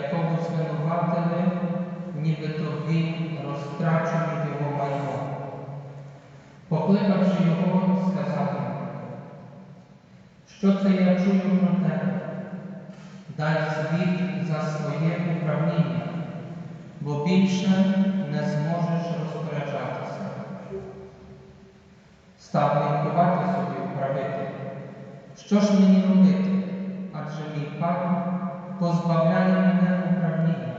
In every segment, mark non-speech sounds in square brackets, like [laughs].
якого звинуватили, нібито він розтрачує його майно. Покликавши його, сказав йому, що це я чую про тебе? Дай звіт за своє управління, бо більше не зможеш розпоряджатися. Став міркувати собі управитель. Що ж мені робити? Адже мій пан позбавляє мене управління.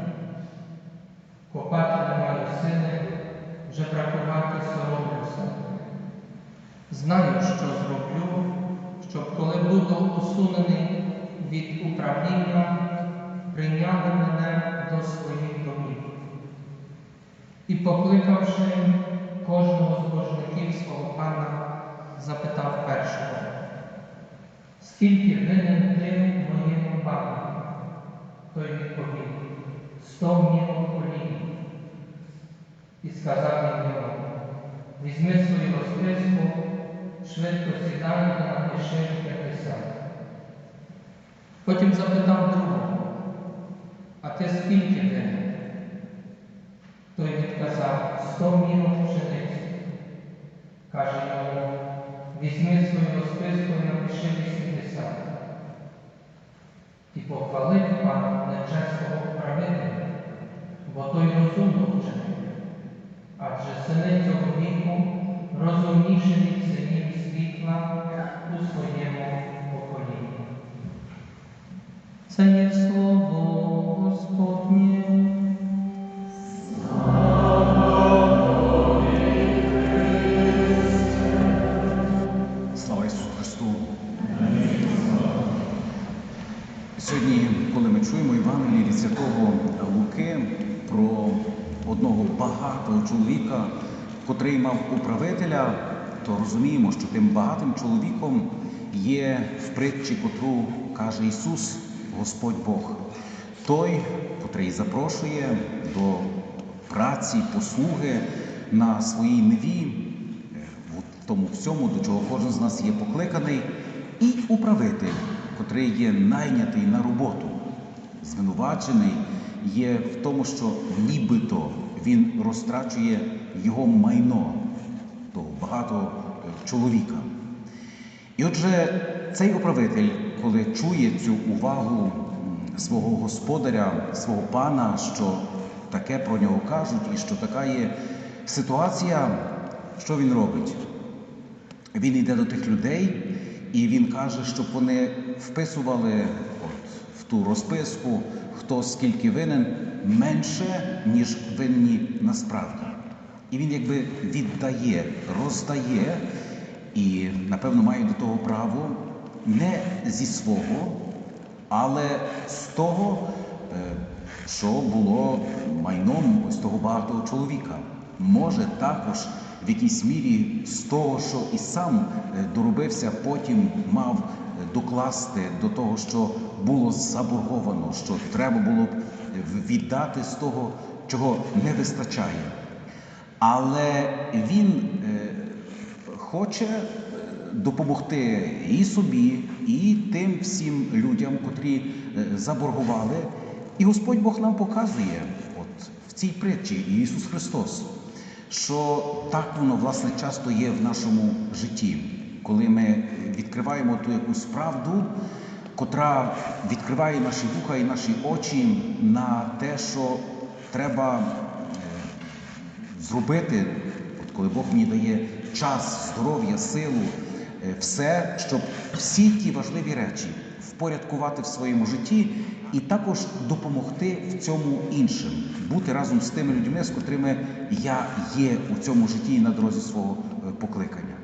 Копати не маю сили, вже бракувати соромлюся. Знаю, що зроблю, щоб коли буду усунений від управління, прийняли мене до своїх домів. І покликавши кожного з божників свого пана, запитав першого, скільки винен ти моєму пану? Той відповів, сто мірок колін. І сказав він йому, візьми свою розписку, швидко сідай і напиши п'ятдесят. Потім запитав другого, а ти скільки винен? Той відказав сто мірок пшениці. Каже йому, візьми свою розписку і напиши 80. І похвалив пан нечесного управителя, бо той розумно вчинив. Адже сини цього віку розумніші від синів світла у своєму поколінні. Це є слово чоловіком є в притчі, котру каже Ісус, Господь Бог, той, котрий запрошує до праці, послуги на своїй неві, в тому всьому, до чого кожен з нас є покликаний, і управитель, котрий є найнятий на роботу, звинувачений є в тому, що нібито він розтрачує його майно того багатого е, чоловіка. І отже, цей управитель, коли чує цю увагу свого господаря, свого пана, що таке про нього кажуть, і що така є ситуація, що він робить? Він йде до тих людей і він каже, щоб вони вписували от, в ту розписку, хто скільки винен, менше, ніж винні насправді. І він якби віддає, роздає, і, напевно, має до того право не зі свого, але з того, е, що було майном ось того багатого чоловіка. Може також в якійсь мірі з того, що і сам е, доробився, потім мав е, докласти до того, що було заборговано, що треба було б віддати з того, чого не вистачає. Але він хоче е, допомогти і собі, і тим всім людям, котрі е, заборгували. І Господь Бог нам показує, от в цій притчі Ісус Христос, що так воно власне часто є в нашому житті, коли ми відкриваємо ту якусь правду, котра відкриває наші вуха і наші очі на те, що треба е, зробити, от коли Бог мені дає час, здоров'я, силу, е, все, щоб всі ті важливі речі впорядкувати в своєму житті і також допомогти в цьому іншим, бути разом з тими людьми, з котрими я є у цьому житті і на дорозі свого е, покликання.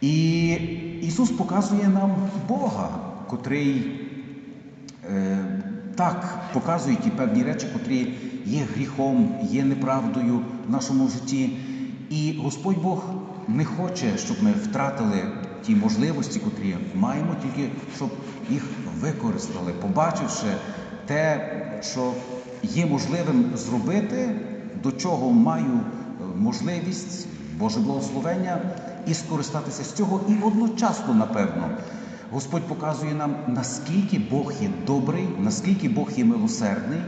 І Ісус показує нам Бога, котрий е, так показує ті певні речі, котрі є гріхом, є неправдою в нашому житті. І Господь Бог не хоче, щоб ми втратили ті можливості, котрі маємо, тільки щоб їх використали, побачивши те, що є можливим зробити, до чого маю е, можливість, Боже благословення, і скористатися з цього, і одночасно, напевно, Господь показує нам, наскільки Бог є добрий, наскільки Бог є милосердний,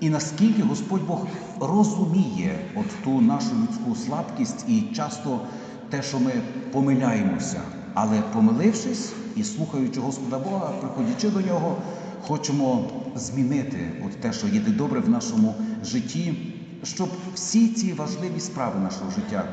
і наскільки Господь Бог розуміє от ту нашу людську слабкість і часто те, що ми помиляємося. Але помилившись і слухаючи Господа Бога, приходячи до нього, хочемо змінити от те, що є добре в нашому житті, щоб всі ці важливі справи нашого життя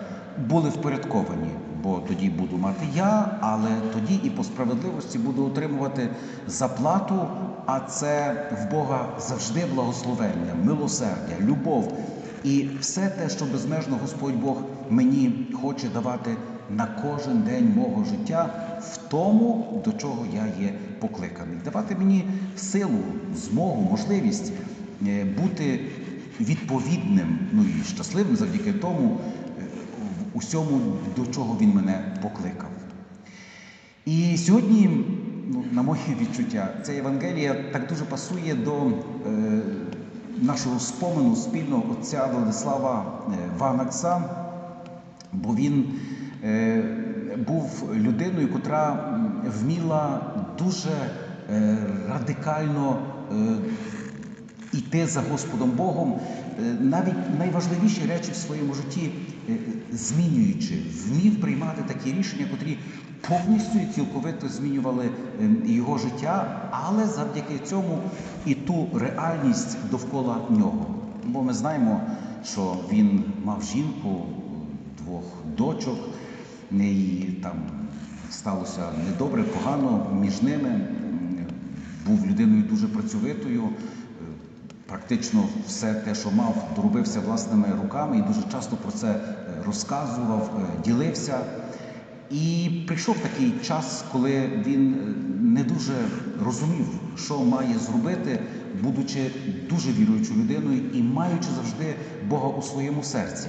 були впорядковані. Бо тоді буду мати я, але тоді і по справедливості буду отримувати заплату. А це в Бога завжди благословення, милосердя, любов і все те, що безмежно Господь Бог мені хоче давати на кожен день мого життя в тому, до чого я є покликаний. Давати мені силу, змогу, можливість е, бути відповідним, ну і щасливим завдяки тому усьому, до чого він мене покликав. І сьогодні, ну, на моє відчуття, ця Євангелія так дуже пасує до е, нашого спомену спільного отця Владислава е, Ванакса, бо він е, був людиною, котра вміла дуже е, радикально е, йти за Господом Богом, е, навіть найважливіші речі в своєму житті е, змінюючи, вмів приймати такі рішення, котрі повністю і цілковито змінювали е, його життя, але завдяки цьому і ту реальність довкола нього. Бо ми знаємо, що він мав жінку, двох дочок, і там сталося недобре, погано між ними. Був людиною дуже працьовитою, е, практично все те, що мав, доробився власними руками і дуже часто про це е, розказував, е, ділився. І прийшов такий час, коли він е, не дуже розумів, що має зробити, будучи дуже віруючою людиною і маючи завжди Бога у своєму серці.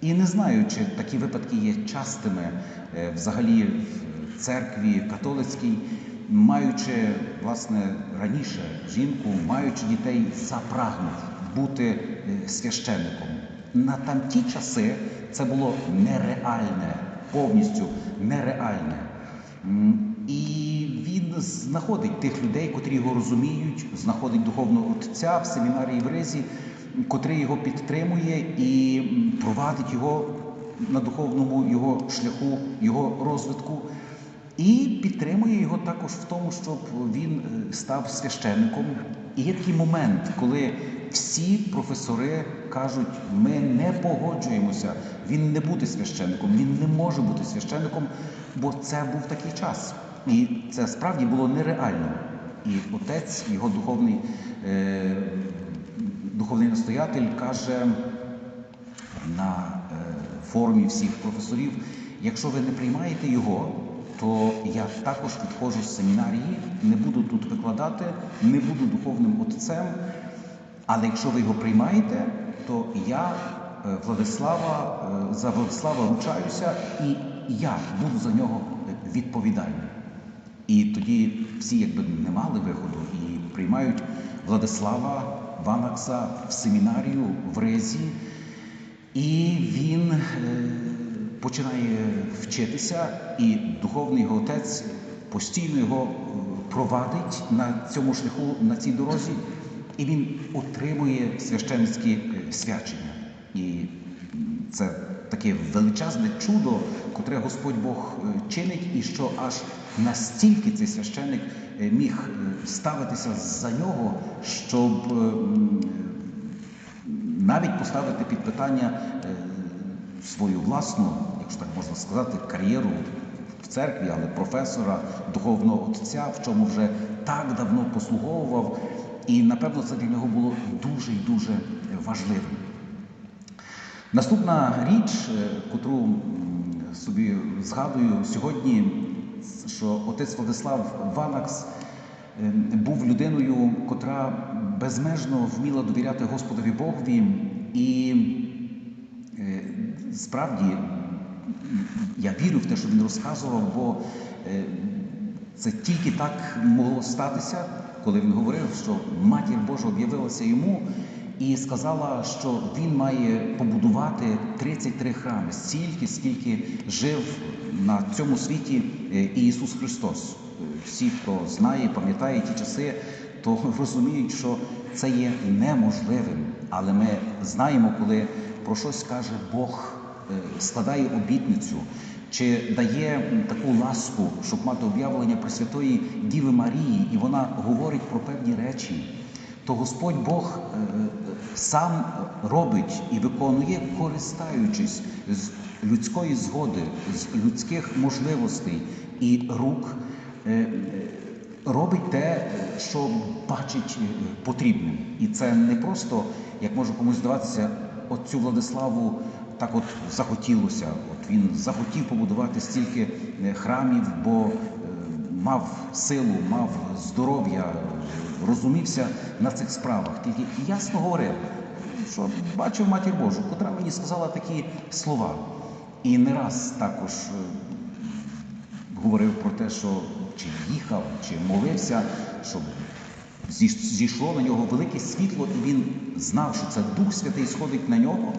І не знаю, чи такі випадки є частими е, взагалі в церкві католицькій, маючи власне раніше жінку, маючи дітей, запрагнув бути священником. На тамті часи це було нереальне, повністю нереальне. І він знаходить тих людей, котрі його розуміють, знаходить духовного отця в семінарії в Ризі, котрий його підтримує і провадить його на духовному його шляху, його розвитку. І підтримує його також в тому, щоб він е, став священником. І є такий момент, коли всі професори кажуть, ми не погоджуємося, він не буде священником, він не може бути священником, бо це був такий час. І це справді було нереально. І отець, його духовний, е, духовний настоятель каже, на е, форумі всіх професорів. Якщо ви не приймаєте його, то я також відходжу з семінарії, не буду тут викладати, не буду духовним отцем. Але якщо ви його приймаєте, то я е, Владислава е, за Владислава ручаюся, і я буду за нього відповідальний. І тоді всі якби не мали виходу і приймають Владислава Ванакса в семінарію в Резі, і він е, починає вчитися, і духовний його отець постійно його е, провадить на цьому шляху, на цій дорозі, і він отримує священницькі е, свячення. І це таке величезне чудо, котре Господь Бог е, чинить, і що аж настільки цей священник міг ставитися за нього, щоб е, навіть поставити під питання свою власну, якщо так можна сказати, кар'єру в церкві, але професора, духовного отця, в чому вже так давно послуговував. І напевно це для нього було дуже і дуже важливим. Наступна річ, е, котру собі згадую сьогодні, що отець Владислав Ванакс е, був людиною, котра безмежно вміла довіряти Господові Богові, і справді я вірю в те, що він розказував, бо е, це тільки так могло статися, коли він говорив, що матір Божа об'явилася йому і сказала, що він має побудувати 33 храми, стільки, скільки жив на цьому світі е, Ісус Христос. Е, Всі, хто знає, пам'ятає ті часи, то [laughs] розуміють, що це є неможливим. Але ми знаємо, коли про щось каже Бог, складає обітницю, чи дає таку ласку, щоб мати об'явлення Пресвятої Діви Марії, і вона говорить про певні речі, то Господь Бог е, е, сам робить і виконує, користаючись з людської згоди, з людських можливостей і рук, е, е, робить те, е, що бачить е, потрібним. І це не просто, як може комусь здаватися, отцю Владиславу так от захотілося. От він захотів побудувати стільки е, храмів, бо е, мав силу, мав здоров'я, розумівся на цих справах. Тільки ясно говорив, що бачив матір Божу, котра мені сказала такі слова. І не раз також е, говорив про те, що чи їхав, чи молився, щоб зійшло на нього велике світло, і він знав, що це Дух Святий сходить на нього,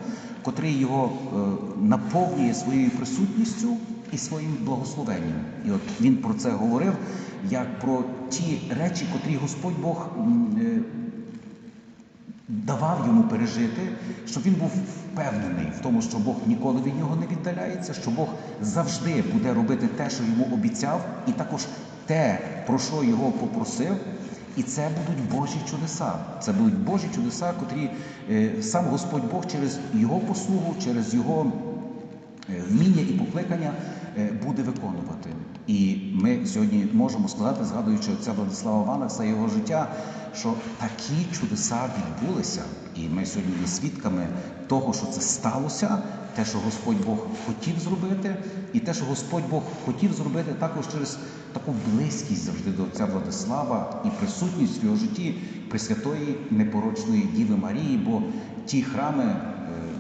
котрий його е, наповнює своєю присутністю і своїм благословенням. І от він про це говорив, як про ті речі, котрі Господь Бог е, давав йому пережити, щоб він був впевнений в тому, що Бог ніколи від нього не віддаляється, що Бог завжди буде робити те, що йому обіцяв, і також те, про що його попросив. І це будуть Божі чудеса. Це будуть Божі чудеса, котрі е, сам Господь Бог через його послугу, через його е, вміння і покликання е, буде виконувати. І ми сьогодні можемо сказати, згадуючи отця Владислава Ванакса, його життя, що такі чудеса відбулися. І ми сьогодні є свідками того, що це сталося, те, що Господь Бог хотів зробити, і те, що Господь Бог хотів зробити також через таку близькість завжди до отця Владислава і присутність в його житті Пресвятої непорочної Діви Марії, бо ті храми е,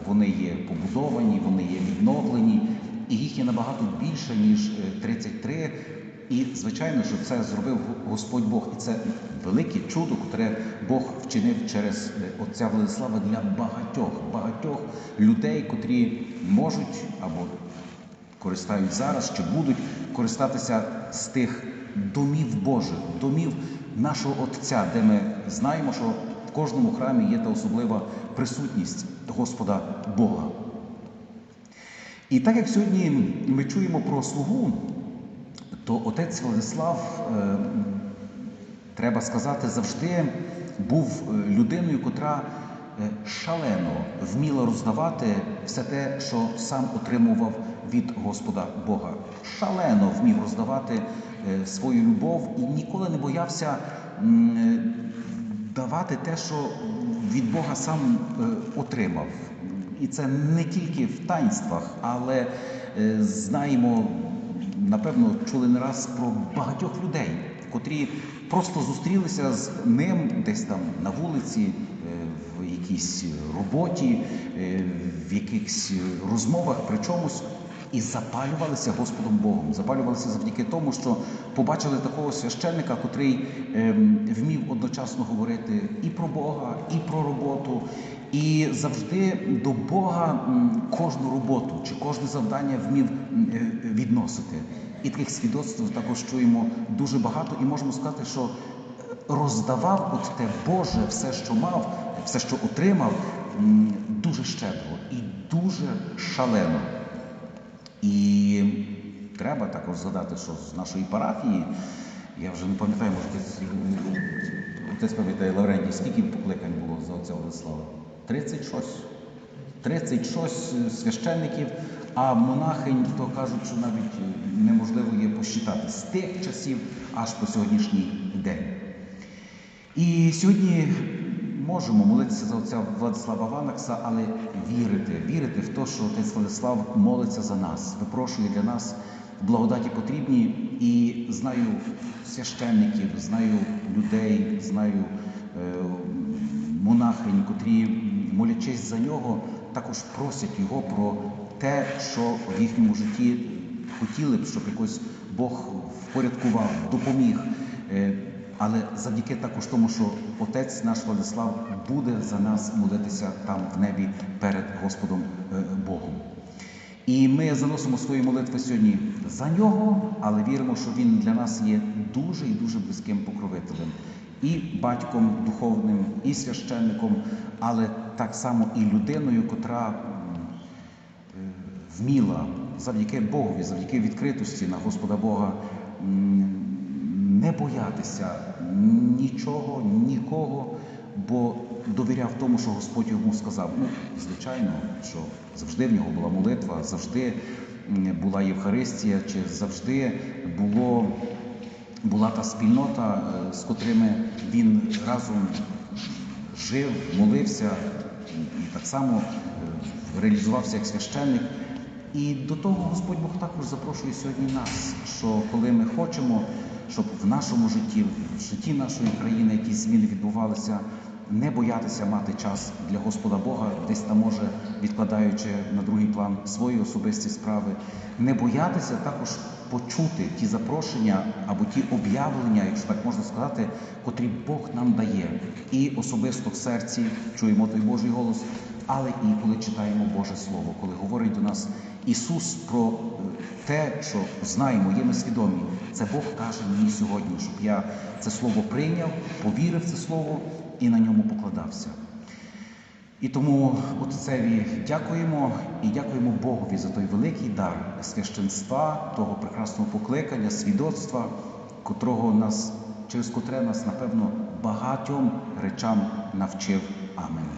вони є побудовані, вони є відновлені, і їх є набагато більше, ніж е, 33. І звичайно, що це зробив Господь Бог, і це велике чудо, котре Бог вчинив через е, отця Владислава для багатьох, багатьох людей, котрі можуть або користають зараз чи будуть користатися з тих домів Божих, домів нашого Отця, де ми знаємо, що в кожному храмі є та особлива присутність Господа Бога. І так як сьогодні ми чуємо про слугу, то отець Владислав, е, треба сказати, завжди був е, людиною, котра е, шалено вміла роздавати все те, що сам отримував від Господа Бога. Шалено вмів роздавати е, свою любов і ніколи не боявся давати те, що від Бога сам отримав. І це не тільки в таїнствах, але знаємо, напевно, чули не раз про багатьох людей, котрі просто зустрілися з ним десь там на вулиці, е, в якійсь роботі, е, в якихось розмовах при чомусь. І запалювалися Господом Богом, запалювалися завдяки тому, що побачили такого священника, котрий ем, вмів одночасно говорити і про Бога, і про роботу, і завжди до Бога кожну роботу чи кожне завдання вмів е, відносити. І таких свідоцтв також чуємо дуже багато, і можемо сказати, що роздавав от те Боже все, що мав, все, що отримав, дуже щедро і дуже шалено. І треба також згадати, що з нашої парафії, я вже не пам'ятаю, може отець пам'ятає Лаврентій, скільки покликань було за отця Владислава? 36. 36 священників, а монахинь, то кажуть, що навіть неможливо є посчитати з тих часів аж по сьогоднішній день. І сьогодні можемо молитися за отця Владислава Ванакса, але вірити, вірити в те, що отець Владислав молиться за нас, випрошує для нас благодаті потрібні. І знаю священників, знаю людей, знаю е, монахинь, котрі, молячись за нього, також просять його про те, що в їхньому житті хотіли б, щоб якось Бог впорядкував, допоміг. Е, але завдяки також тому, що отець наш Владислав буде за нас молитися там в небі перед Господом е, Богом. І ми заносимо свої молитви сьогодні за нього, але віримо, що він для нас є дуже і дуже близьким покровителем, і батьком духовним, і священником, але так само і людиною, котра е, вміла завдяки Богові, завдяки відкритості на Господа Бога не боятися нічого, нікого, бо довіряв тому, що Господь йому сказав. Ну, звичайно, що завжди в нього була молитва, завжди була Євхаристія, чи завжди було, була та спільнота, е, з котрими він разом жив, молився і так само е, реалізувався як священник. І до того Господь Бог також запрошує сьогодні нас, що коли ми хочемо, щоб в нашому житті, в житті нашої країни якісь зміни відбувалися, не боятися мати час для Господа Бога, десь там може відкладаючи на другий план свої особисті справи, не боятися також почути ті запрошення або ті об'явлення, якщо так можна сказати, котрі Бог нам дає, і особисто в серці чуємо той Божий голос, але і коли читаємо Боже Слово, коли говорить до нас Ісус про е, те, що знаємо, є ми свідомі. Це Бог каже мені сьогодні, щоб я це слово прийняв, повірив в це слово і на ньому покладався. І тому Отцеві дякуємо і дякуємо Богові за той великий дар священства, того прекрасного покликання, свідоцтва, котрого нас, через котре нас, напевно, багатьом речам навчив. Амен.